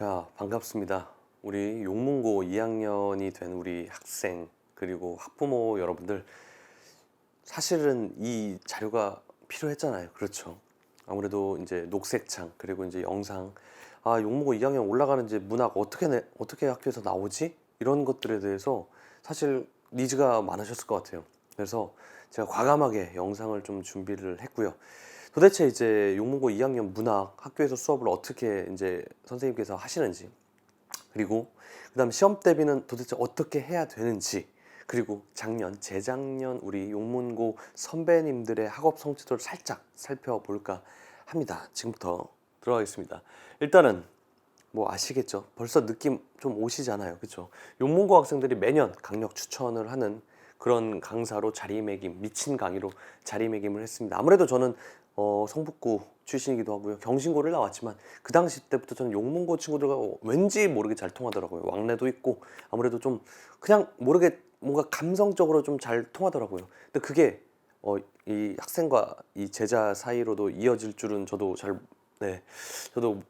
자, 반갑습니다. 우리 용문고 2학년이 된 우리 학생 그리고 학부모 여러분들 사실은 이 자료가 필요했잖아요. 그렇죠. 아무래도 이제 녹색창 그리고 이제 영상 아, 용문고 2학년 올라가는 이제 문학 어떻게 내, 어떻게 학교에서 나오지? 이런 것들에 대해서 사실 니즈가 많으셨을 것 같아요. 그래서 제가 과감하게 영상을 좀 준비를 했고요. 도대체 이제 용문고 2학년 문학 학교에서 수업을 어떻게 이제 선생님께서 하시는지 그리고 그다음 시험 대비는 도대체 어떻게 해야 되는지 그리고 작년 재작년 우리 용문고 선배님들의 학업 성취도를 살짝 살펴볼까 합니다. 지금부터 들어가겠습니다. 일단은 뭐 아시겠죠? 벌써 느낌 좀 오시잖아요. 그렇죠? 용문고 학생들이 매년 강력 추천을 하는 그런 강사로 자리매김, 미친 강의로 자리매김을 했습니다. 아무래도 저는 어, 성북고 출신이기도 하고요. 경신고를 나왔지만 그 당시 때부터 저는 용문고 친구들과 왠지 모르게 잘 통하더라고요. 왕래도 있고 아무래도 좀 그냥 모르게 뭔가 감성적으로 좀 잘 통하더라고요. 근데 그게 어, 이 학생과 이 제자 사이로도 이어질 줄은 저도 잘 네, 저도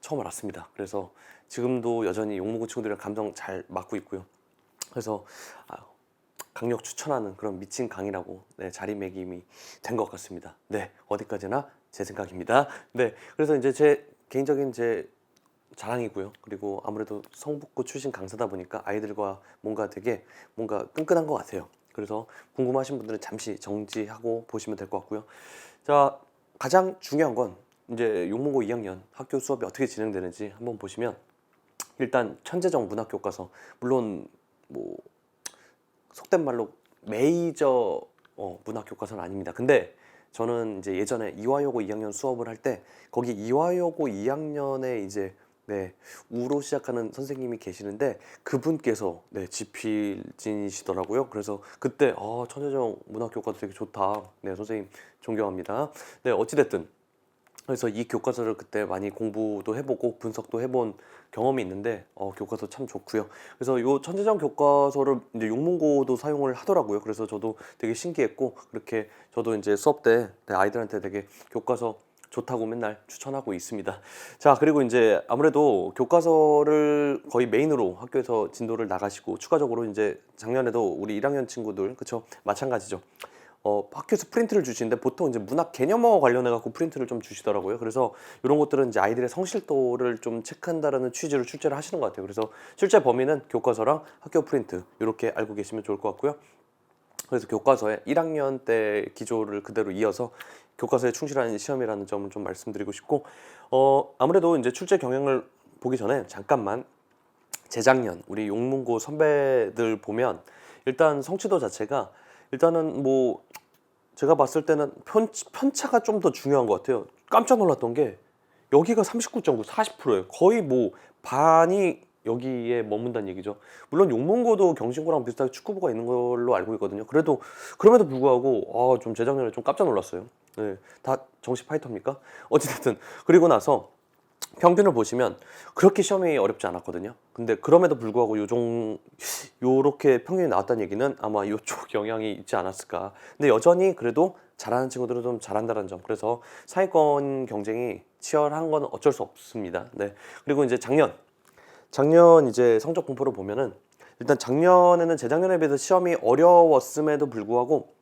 처음 알았습니다. 그래서 지금도 여전히 용문고 친구들이랑 감정 잘 맞고 있고요. 그래서 아, 강력 추천하는 그런 미친 강의라고 네, 자리매김이 된 것 같습니다. 네, 어디까지나 제 생각입니다. 네, 그래서 이제 제 개인적인 제 자랑이고요. 그리고 아무래도 성북고 출신 강사다 보니까 아이들과 뭔가 되게 뭔가 끈끈한 것 같아요. 그래서 궁금하신 분들은 잠시 정지하고 보시면 될 것 같고요. 자, 가장 중요한 건 이제 용문고 2학년 학교 수업이 어떻게 진행되는지 한번 보시면 일단 천재정 문학 교과서 물론 뭐 속된 말로 메이저 어, 문학 교과서는 아닙니다. 근데 저는 이제 예전에 이화여고 2학년 수업을 할 때 거기 이화여고 2학년에 이제 네 우로 시작하는 선생님이 계시는데 그분께서 네 지필진이시더라고요. 그래서 그때 아 천재정 문학 교과서 되게 좋다. 네 선생님 존경합니다. 네 어찌 됐든 그래서 이 교과서를 그때 많이 공부도 해보고 분석도 해본 경험이 있는데 어, 교과서 참 좋고요. 그래서 이 천재정 교과서를 이제 용문고도 사용을 하더라고요. 그래서 저도 되게 신기했고 그렇게 저도 이제 수업 때 네, 아이들한테 되게 교과서 좋다고 맨날 추천하고 있습니다. 자 그리고 이제 아무래도 교과서를 거의 메인으로 학교에서 진도를 나가시고 추가적으로 이제 작년에도 우리 1학년 친구들 그쵸 마찬가지죠. 어, 학교에서 프린트를 주시는데 보통 이제 문학 개념어 관련해 갖고 프린트를 좀 주시더라고요. 그래서 이런 것들은 이제 아이들의 성실도를 좀 체크한다라는 취지로 출제를 하시는 것 같아요. 그래서 출제 범위는 교과서랑 학교 프린트 이렇게 알고 계시면 좋을 것 같고요. 그래서 교과서에 1학년 때 기조를 그대로 이어서 교과서에 충실한 시험이라는 점을 좀 말씀드리고 싶고 어, 아무래도 이제 출제 경향을 보기 전에 잠깐만 재작년 우리 용문고 선배들 보면 일단 성취도 자체가 일단은 뭐 제가 봤을 때는 편, 편차가 좀 더 중요한 것 같아요. 깜짝 놀랐던 게 여기가 39.9, 40%예요. 거의 뭐 반이 여기에 머문다는 얘기죠. 물론 용문고도 경신고랑 비슷하게 축구부가 있는 걸로 알고 있거든요. 그래도 그럼에도 불구하고 아, 좀 재작년에 좀 깜짝 놀랐어요. 네, 다 정식 파이터입니까? 어찌됐든 그리고 나서 평균을 보시면 그렇게 시험이 어렵지 않았거든요. 근데 그럼에도 불구하고 요정 요렇게 평균이 나왔다는 얘기는 아마 요쪽 영향이 있지 않았을까. 근데 여전히 그래도 잘하는 친구들은 좀 잘한다는 점. 그래서 사회권 경쟁이 치열한 건 어쩔 수 없습니다. 네. 그리고 이제 작년 작년 이제 성적 분포를 보면은 일단 작년에는 재작년에 비해서 시험이 어려웠음에도 불구하고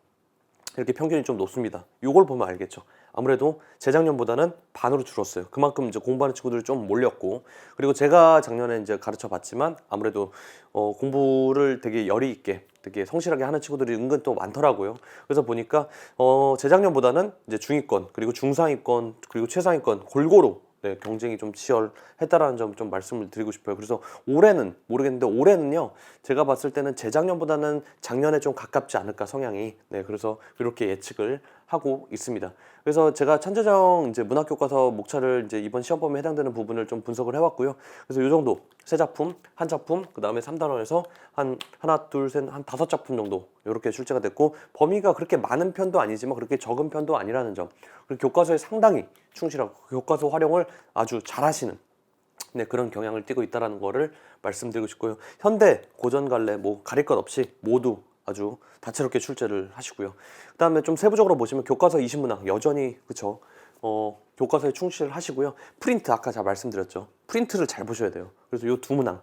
이렇게 평균이 좀 높습니다. 요걸 보면 알겠죠. 아무래도 재작년보다는 반으로 줄었어요. 그만큼 이제 공부하는 친구들이 좀 몰렸고 그리고 제가 작년에 이제 가르쳐 봤지만 아무래도 어, 공부를 되게 열의 있게 되게 성실하게 하는 친구들이 은근 또 많더라고요. 그래서 보니까 어, 재작년보다는 이제 중위권 그리고 중상위권 그리고 최상위권 골고루 네, 경쟁이 좀 치열했다라는 점 좀 말씀을 드리고 싶어요. 그래서 올해는 모르겠는데 올해는요 제가 봤을 때는 재작년보다는 작년에 좀 가깝지 않을까 성향이 네 그래서 이렇게 예측을 하고 있습니다. 그래서 제가 천재정 이제 문학 교과서 목차를 이제 이번 시험 범위에 해당되는 부분을 좀 분석을 해왔고요. 그래서 이 정도 세 작품, 한 작품, 그 다음에 3단원에서 한 하나, 둘, 셋, 한 다섯 작품 정도 이렇게 출제가 됐고 범위가 그렇게 많은 편도 아니지만 그렇게 적은 편도 아니라는 점. 그리고 교과서에 상당히 충실하고 교과서 활용을 아주 잘하시는 네, 그런 경향을 띠고 있다라는 거를 말씀드리고 싶고요. 현대, 고전 갈래 뭐 가릴 것 없이 모두 아주 다채롭게 출제를 하시고요. 그다음에 좀 세부적으로 보시면 교과서 20문항 여전히 그쵸 어, 교과서에 충실을 하시고요. 프린트 아까 제가 말씀드렸죠. 프린트를 잘 보셔야 돼요. 그래서 요 두 문항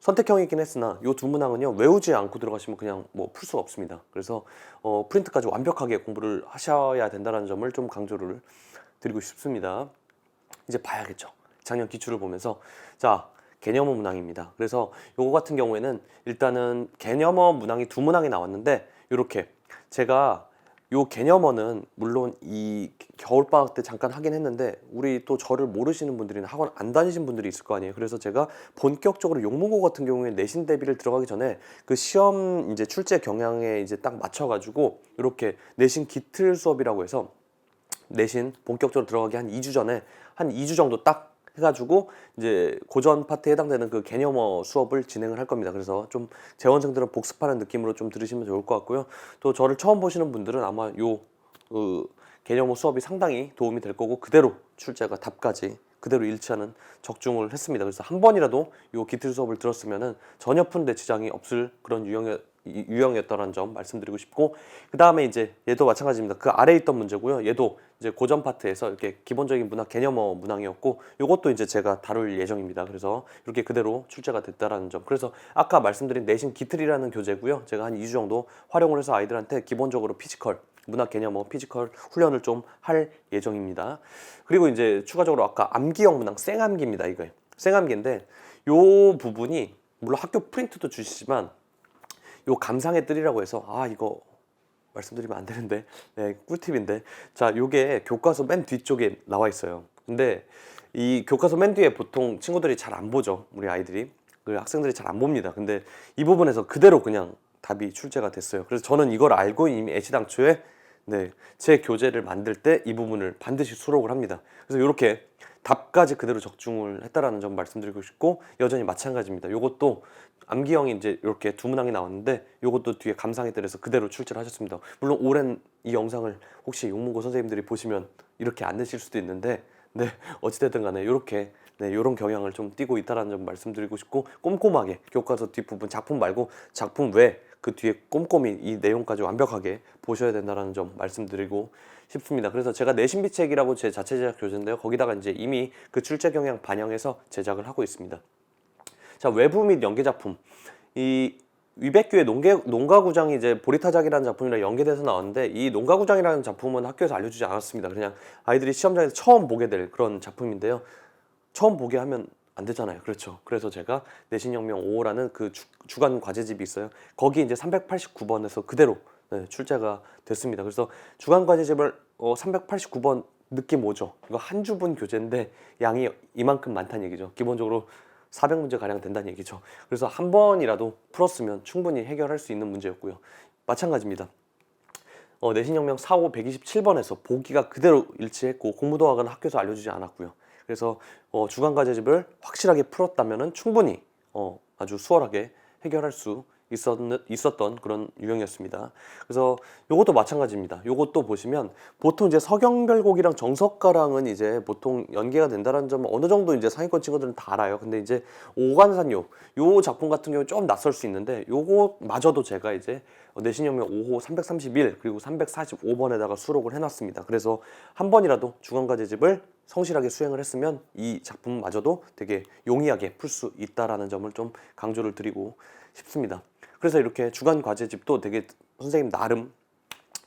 선택형이긴 했으나 요 두 문항은요 외우지 않고 들어가시면 그냥 뭐 풀 수가 없습니다. 그래서 어, 프린트까지 완벽하게 공부를 하셔야 된다는 점을 좀 강조를 드리고 싶습니다. 이제 봐야겠죠. 작년 기출을 보면서 자 개념어 문항입니다. 그래서 요거 같은 경우에는 일단은 개념어 문항이 두 문항이 나왔는데 이렇게 제가 요 개념어는 물론 이 겨울방학 때 잠깐 하긴 했는데 우리 또 저를 모르시는 분들이나 학원 안 다니신 분들이 있을 거 아니에요. 그래서 제가 본격적으로 용문고 같은 경우에 내신 대비를 들어가기 전에 그 시험 이제 출제 경향에 이제 딱 맞춰가지고 이렇게 내신 기틀 수업이라고 해서 내신 본격적으로 들어가기 한 2주 전에 한 2주 정도 딱 해가지고 이제 고전 파트에 해당되는 그 개념어 수업을 진행을 할 겁니다. 그래서 좀 재원생들은 복습하는 느낌으로 좀 들으시면 좋을 것 같고요. 또 저를 처음 보시는 분들은 아마 요그 개념어 수업이 상당히 도움이 될 거고 그대로 출제가 답까지 그대로 일치하는 적중을 했습니다. 그래서 한 번이라도 요 기틀 수업을 들었으면은 전혀 푸는데 지장이 없을 그런 유형의 이- 유형이었다는 점 말씀드리고 싶고 그 다음에 이제 얘도 마찬가지입니다. 그 아래에 있던 문제고요. 얘도 이제 고전 파트에서 이렇게 기본적인 문학 개념어 문항이었고 요것도 이제 제가 다룰 예정입니다. 그래서 이렇게 그대로 출제가 됐다라는 점. 그래서 아까 말씀드린 내신 기틀이라는 교재고요. 제가 한 2주 정도 활용을 해서 아이들한테 기본적으로 피지컬 문학 개념어 피지컬 훈련을 좀 할 예정입니다. 그리고 이제 추가적으로 아까 암기형 문항 생암기입니다. 이거 생암기인데 요 부분이 물론 학교 프린트도 주시지만 요 감상의 뜰이라고 해서 아 이거 말씀드리면 안 되는데. 네, 꿀팁인데. 자 요게 교과서 맨 뒤쪽에 나와 있어요. 근데 이 교과서 맨 뒤에 보통 친구들이 잘 안 보죠 우리 아이들이. 그 학생들이 잘 안 봅니다. 근데 이 부분에서 그대로 그냥 답이 출제가 됐어요. 그래서 저는 이걸 알고 이미 애시당초에 네, 제 교재를 만들 때 이 부분을 반드시 수록을 합니다. 그래서 이렇게 답까지 그대로 적중을 했다라는 점 말씀드리고 싶고 여전히 마찬가지입니다. 요것도 암기형이 이제 이렇게 두 문항이 나왔는데 요것도 뒤에 감상에 따라서 그대로 출제를 하셨습니다. 물론 오랜 이 영상을 혹시 용문고 선생님들이 보시면 이렇게 안 내실 수도 있는데 네 어찌됐든 간에 이렇게 네, 이런 경향을 좀 띠고 있다라는 점 말씀드리고 싶고 꼼꼼하게 교과서 뒷부분 작품 말고 작품 외그 뒤에 꼼꼼히 이 내용까지 완벽하게 보셔야 된다는 점 말씀드리고 싶습니다. 그래서 제가 내신비책이라고 제 자체 제작 교재인데요. 거기다가 이제 이미 그 출제 경향 반영해서 제작을 하고 있습니다. 자 외부 및 연계 작품 이 위백규의 농계, 농가구장이 이제 보리타작이라는 작품이랑 연계돼서 나왔는데 이 농가구장이라는 작품은 학교에서 알려주지 않았습니다. 그냥 아이들이 시험장에서 처음 보게 될 그런 작품인데요. 처음 보게 하면 안 되잖아요. 그렇죠. 그래서 제가 내신혁명 5호라는 그 주, 주간 과제집이 있어요. 거기 이제 389번에서 그대로 네, 출제가 됐습니다. 그래서 주간 과제집을 어, 389번 느낌 오죠. 이거 한 주분 교재인데 양이 이만큼 많다는 얘기죠. 기본적으로 400문제 가량 된다는 얘기죠. 그래서 한 번이라도 풀었으면 충분히 해결할 수 있는 문제였고요. 마찬가지입니다. 어, 내신혁명 4호 127번에서 보기가 그대로 일치했고 공부도학은 학교에서 알려주지 않았고요. 그래서 어, 주간 과제집을 확실하게 풀었다면 충분히 어, 아주 수월하게 해결할 수 있었, 있었던 그런 유형이었습니다. 그래서 요것도 마찬가지입니다. 요것도 보시면 보통 이제 서경별곡이랑 정석가랑은 이제 보통 연계가 된다는 점은 어느 정도 이제 상위권 친구들은 다 알아요. 근데 이제 오관산요 요 작품 같은 경우 좀 낯설 수 있는데 요거마저도 제가 이제 내신혁명 5호 331 그리고 345번에다가 수록을 해놨습니다. 그래서 한 번이라도 주간과제집을 성실하게 수행을 했으면 이 작품마저도 되게 용이하게 풀 수 있다라는 점을 좀 강조를 드리고 싶습니다. 그래서 이렇게 주간 과제집도 되게 선생님 나름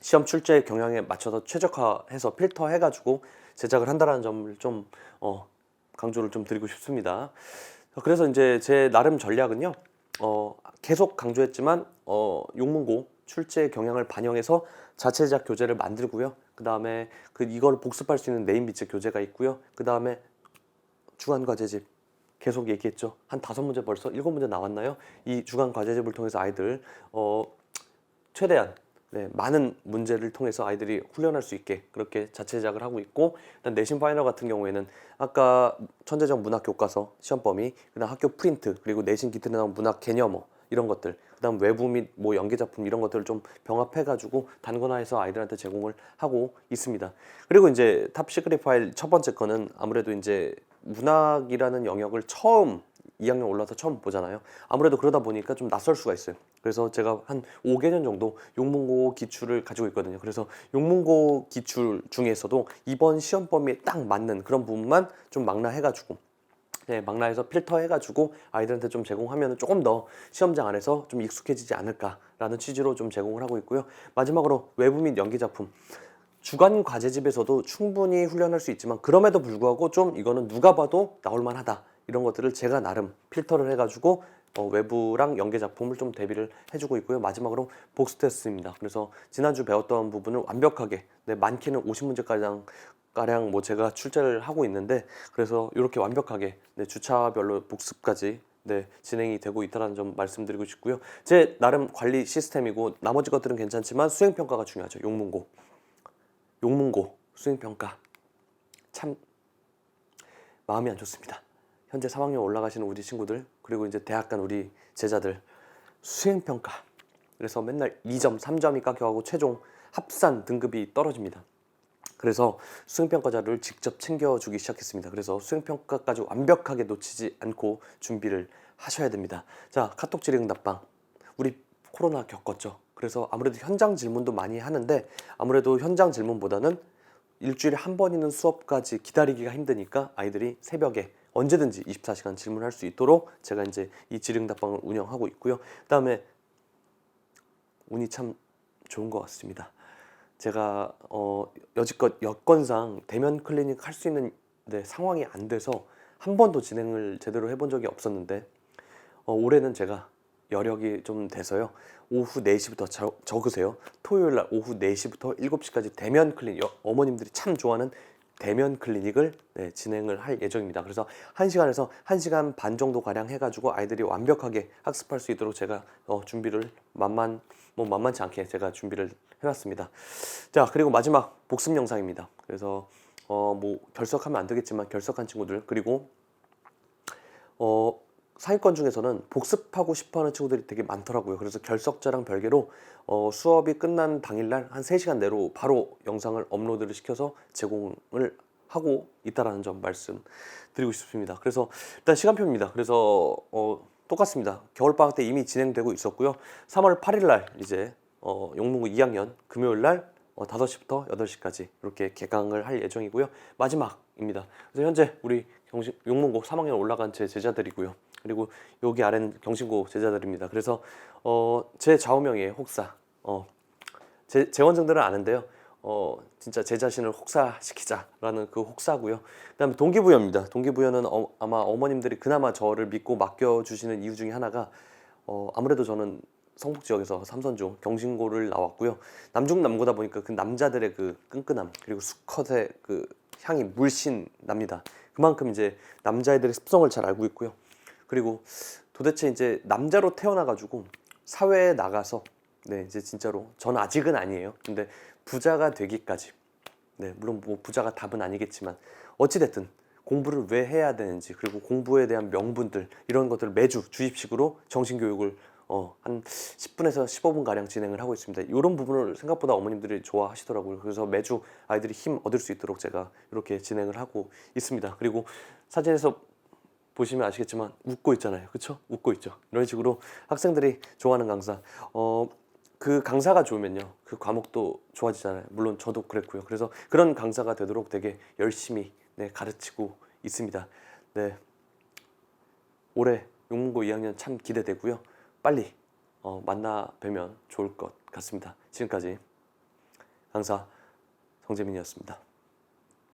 시험 출제 경향에 맞춰서 최적화해서 필터해가지고 제작을 한다라는 점을 좀 어, 강조를 좀 드리고 싶습니다. 그래서 이제 제 나름 전략은요. 어, 계속 강조했지만 어, 용문고 출제 경향을 반영해서 자체 제작 교재를 만들고요. 그 다음에 그 이걸 복습할 수 있는 네임 비치 교재가 있고요. 그 다음에 주간 과제집 계속 얘기했죠. 한 다섯 문제 벌써 일곱 문제 나왔나요? 이 주간 과제집을 통해서 아이들 어, 최대한 네, 많은 문제를 통해서 아이들이 훈련할 수 있게 그렇게 자체 제작을 하고 있고 일단 내신 파이널 같은 경우에는 아까 천재적 문학 교과서 시험 범위 그다음 학교 프린트 그리고 내신 기틀에 나온 문학 개념어 이런 것들 그다음 외부 및 뭐 연계 작품 이런 것들을 좀 병합해 가지고 단권화해서 아이들한테 제공을 하고 있습니다. 그리고 이제 탑 시크릿 파일 첫 번째 거는 아무래도 이제 문학이라는 영역을 처음 2학년 올라서 처음 보잖아요. 아무래도 그러다 보니까 좀 낯설 수가 있어요. 그래서 제가 한 5개년 정도 용문고 기출을 가지고 있거든요. 그래서 용문고 기출 중에서도 이번 시험 범위에 딱 맞는 그런 부분만 좀 망라해가지고 네, 망라해서 필터해가지고 아이들한테 좀 제공하면 조금 더 시험장 안에서 좀 익숙해지지 않을까라는 취지로 좀 제공을 하고 있고요. 마지막으로 외부 및 연기 작품. 주간 과제집에서도 충분히 훈련할 수 있지만 그럼에도 불구하고 좀 이거는 누가 봐도 나올 만 하다 이런 것들을 제가 나름 필터를 해가지고 어, 외부랑 연계 작품을 좀 대비를 해주고 있고요. 마지막으로 복수 테스트입니다. 그래서 지난주 배웠던 부분을 완벽하게 네, 많게는 50문제 가량 가량 뭐 제가 출제를 하고 있는데 그래서 이렇게 완벽하게 네, 주차별로 복습까지 네, 진행이 되고 있다는 점 말씀드리고 싶고요. 제 나름 관리 시스템이고 나머지 것들은 괜찮지만 수행 평가가 중요하죠. 용문고. 용문고 수행 평가 참 마음이 안 좋습니다. 현재 3학년 올라가시는 우리 친구들 그리고 이제 대학 간 우리 제자들 수행 평가 그래서 맨날 2점, 3점이 깎여가고 최종 합산 등급이 떨어집니다. 그래서 수행평가 자료를 직접 챙겨주기 시작했습니다. 그래서 수행평가까지 완벽하게 놓치지 않고 준비를 하셔야 됩니다. 자, 카톡 질의 응답방. 우리 코로나 겪었죠. 그래서 아무래도 현장 질문도 많이 하는데 아무래도 현장 질문보다는 일주일에 한번 있는 수업까지 기다리기가 힘드니까 아이들이 새벽에 언제든지 24시간 질문할 수 있도록 제가 이제 이 질의응답방을 운영하고 있고요. 그다음에 운이 참 좋은 것 같습니다. 제가 어, 여지껏 여건상 대면 클리닉 할 수 있는 네, 상황이 안 돼서 한 번도 진행을 제대로 해본 적이 없었는데 어, 올해는 제가 여력이 좀 돼서요. 오후 4시부터 저, 적으세요. 토요일 날 오후 4시부터 7시까지 대면 클리닉 여- 어머님들이 참 좋아하는 대면 클리닉을 네, 진행을 할 예정입니다. 그래서 1시간에서 1시간 반 정도 가량 해가지고 아이들이 완벽하게 학습할 수 있도록 제가 어, 준비를 만만 뭐 만만치 않게 제가 준비를 해놨습니다. 자 그리고 마지막 복습 영상입니다. 그래서 어, 뭐 결석하면 안 되겠지만 결석한 친구들 그리고 어, 상위권 중에서는 복습하고 싶어하는 친구들이 되게 많더라고요. 그래서 결석자랑 별개로 어, 수업이 끝난 당일날 한 3시간 내로 바로 영상을 업로드를 시켜서 제공을 하고 있다라는 점 말씀드리고 싶습니다. 그래서 일단 시간표입니다. 그래서 어, 똑같습니다. 겨울방학 때 이미 진행되고 있었고요. 3월 8일 날 이제 어, 용문고 2학년 금요일 날 어, 5시부터 8시까지 이렇게 개강을 할 예정이고요. 마지막입니다. 그래서 현재 우리 용문고 3학년 올라간 제 제자들이고요. 그리고 여기 아래는 경신고 제자들입니다. 그래서 어, 제 좌우명이에요. 혹사. 어, 제, 재원생들은 아는데요. 어, 진짜 제 자신을 혹사시키자라는 그 혹사고요. 그다음에 동기부여입니다. 동기부여는 어, 아마 어머님들이 그나마 저를 믿고 맡겨주시는 이유 중에 하나가 어, 아무래도 저는 성북 지역에서 삼선중 경신고를 나왔고요. 남중 남고다 보니까 그 남자들의 그 끈끈함 그리고 수컷의 그 향이 물씬 납니다. 그만큼 이제 남자애들의 습성을 잘 알고 있고요. 그리고 도대체 이제 남자로 태어나가지고 사회에 나가서 네 이제 진짜로 저는 아직은 아니에요. 근데 부자가 되기까지 네 물론 뭐 부자가 답은 아니겠지만 어찌 됐든 공부를 왜 해야 되는지 그리고 공부에 대한 명분들 이런 것들을 매주 주입식으로 정신 교육을 어, 한 10분에서 15분 가량 진행을 하고 있습니다. 이런 부분을 생각보다 어머님들이 좋아하시더라고요. 그래서 매주 아이들이 힘 얻을 수 있도록 제가 이렇게 진행을 하고 있습니다. 그리고 사진에서 보시면 아시겠지만 웃고 있잖아요. 그렇죠? 웃고 있죠. 이런 식으로 학생들이 좋아하는 강사. 어, 그 강사가 좋으면요. 그 과목도 좋아지잖아요. 물론 저도 그랬고요. 그래서 그런 강사가 되도록 되게 열심히 네, 가르치고 있습니다. 네. 올해 용문고 2학년 참 기대되고요. 빨리 어, 만나 뵈면 좋을 것 같습니다. 지금까지 강사 성재민이었습니다.